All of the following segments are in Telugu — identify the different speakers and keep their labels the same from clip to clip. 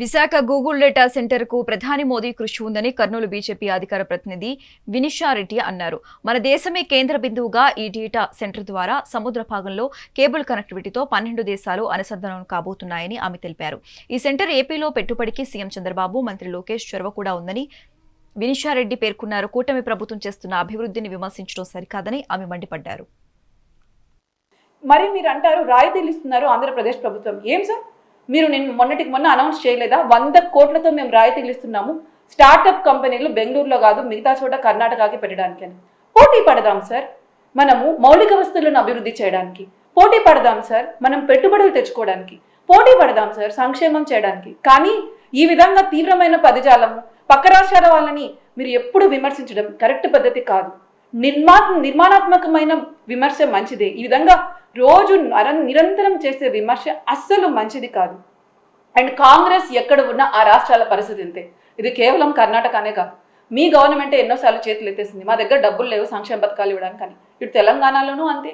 Speaker 1: విశాఖ గూగుల్ డేటా సెంటర్కు ప్రధాని మోదీ కృషి ఉందని కర్నూలు బీజేపీ అధికార ప్రతినిధి వినిషారెడ్డి అన్నారు. మన దేశమే కేంద్ర బిందువుగా ఈ డేటా సెంటర్ ద్వారా సముద్ర భాగంలో కేబుల్ కనెక్టివిటీతో పన్నెండు దేశాలు అనుసంధానం కాబోతున్నాయని ఆమె తెలిపారు. ఈ సెంటర్ ఏపీలో పెట్టుబడికి సీఎం చంద్రబాబు మంత్రి లోకేష్ చొరవ కూడా ఉందని వినిషారెడ్డి పేర్కొన్నారు. కూటమి ప్రభుత్వం చేస్తున్న అభివృద్ధిని విమర్శించడం సరికాదని ఆమె మండిపడ్డారు.
Speaker 2: మరి మీరు అంటారు రాయితీలు ఇస్తున్నారు ఆంధ్రప్రదేశ్ ప్రభుత్వం. ఏం సార్? మీరు నేను మొన్నటికి మొన్న అనౌన్స్ చేయలేదా? వంద కోట్లతో మేము రాయితీలు ఇస్తున్నాము. స్టార్టప్ కంపెనీలు బెంగళూరులో కాదు మిగతా చోట కర్ణాటకకి పెట్టడానికి. అని పోటీ పడదాం సార్. మనము మౌలిక వస్తువులను అభివృద్ధి చేయడానికి. పోటీ పడదాం సార్. మనం పెట్టుబడులు తెచ్చుకోవడానికి. పోటీ పడదాం సార్ సంక్షేమం చేయడానికి. కానీ ఈ విధంగా తీవ్రమైన పదజాలము పక్క రాష్ట్రాల వాళ్ళని మీరు ఎప్పుడు విమర్శించడం కరెక్ట్ పద్ధతి కాదు. నిర్మా నిర్మాణాత్మకమైన విమర్శ మంచిదే. ఈ విధంగా రోజు నిరంతరం చేసే విమర్శ అస్సలు మంచిది కాదు. అండ్ కాంగ్రెస్ ఎక్కడ ఉన్నా ఆ రాష్ట్రాల పరిస్థితి ఇంతే. ఇది కేవలం కర్ణాటకనే కాదు. మీ గవర్నమెంట్ ఎన్నోసార్లు చేతులు ఎత్తేసింది. మా దగ్గర డబ్బులు లేవు సంక్షేమ పథకాలు ఇవ్వడానికి అని. ఇటు తెలంగాణలోనూ అంతే.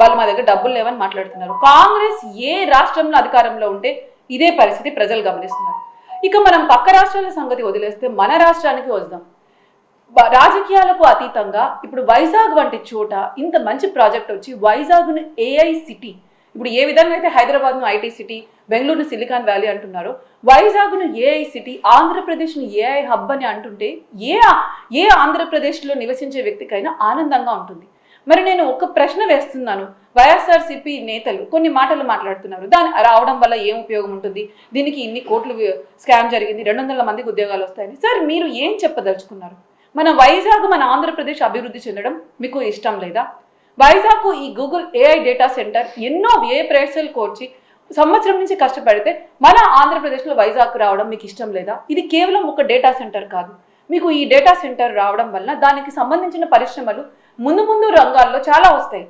Speaker 2: వాళ్ళు మా దగ్గర డబ్బులు లేవని మాట్లాడుతున్నారు. కాంగ్రెస్ ఏ రాష్ట్రంలో అధికారంలో ఉంటే ఇదే పరిస్థితి ప్రజలు గమనిస్తున్నారు. ఇక మనం పక్క రాష్ట్రాల సంగతి వదిలేస్తే మన రాష్ట్రానికి వద్దాం. రాజకీయాలకు అతీతంగా ఇప్పుడు వైజాగ్ వంటి చోట ఇంత మంచి ప్రాజెక్ట్ వచ్చి వైజాగ్ను ఏఐ సిటీ ఇప్పుడు ఏ విధంగా అయితే హైదరాబాద్ను ఐటీ సిటీ బెంగళూరును సిలికాన్ వ్యాలీ అంటున్నారో వైజాగ్ను ఏఐ సిటీ ఆంధ్రప్రదేశ్ను ఏఐ హబ్ అని అంటుంటే ఏ ఏ ఆంధ్రప్రదేశ్లో నివసించే వ్యక్తికైనా ఆనందంగా ఉంటుంది. మరి నేను ఒక ప్రశ్న వేస్తున్నాను. వైఎస్ఆర్సీపీ నేతలు కొన్ని మాటలు మాట్లాడుతున్నారు. దాని రావడం వల్ల ఏం ఉపయోగం ఉంటుంది? దీనికి ఇన్ని కోట్లు స్కామ్ జరిగింది రెండు వందల మందికి ఉద్యోగాలు వస్తాయని. సార్ మీరు ఏం చెప్పదలుచుకున్నారు? మన వైజాగ్ మన ఆంధ్రప్రదేశ్ అభివృద్ధి చెందడం మీకు ఇష్టం లేదా? వైజాగ్ ఈ గూగుల్ ఏఐ డేటా సెంటర్ ఎన్నో ఏ ప్రయత్నాలు కోర్చి సంవత్సరం నుంచి కష్టపడితే మన ఆంధ్రప్రదేశ్లో వైజాగ్ రావడం మీకు ఇష్టం లేదా? ఇది కేవలం ఒక డేటా సెంటర్ కాదు. మీకు ఈ డేటా సెంటర్ రావడం వల్ల దానికి సంబంధించిన పరిశ్రమలు ముందు ముందు రంగాల్లో చాలా వస్తాయి.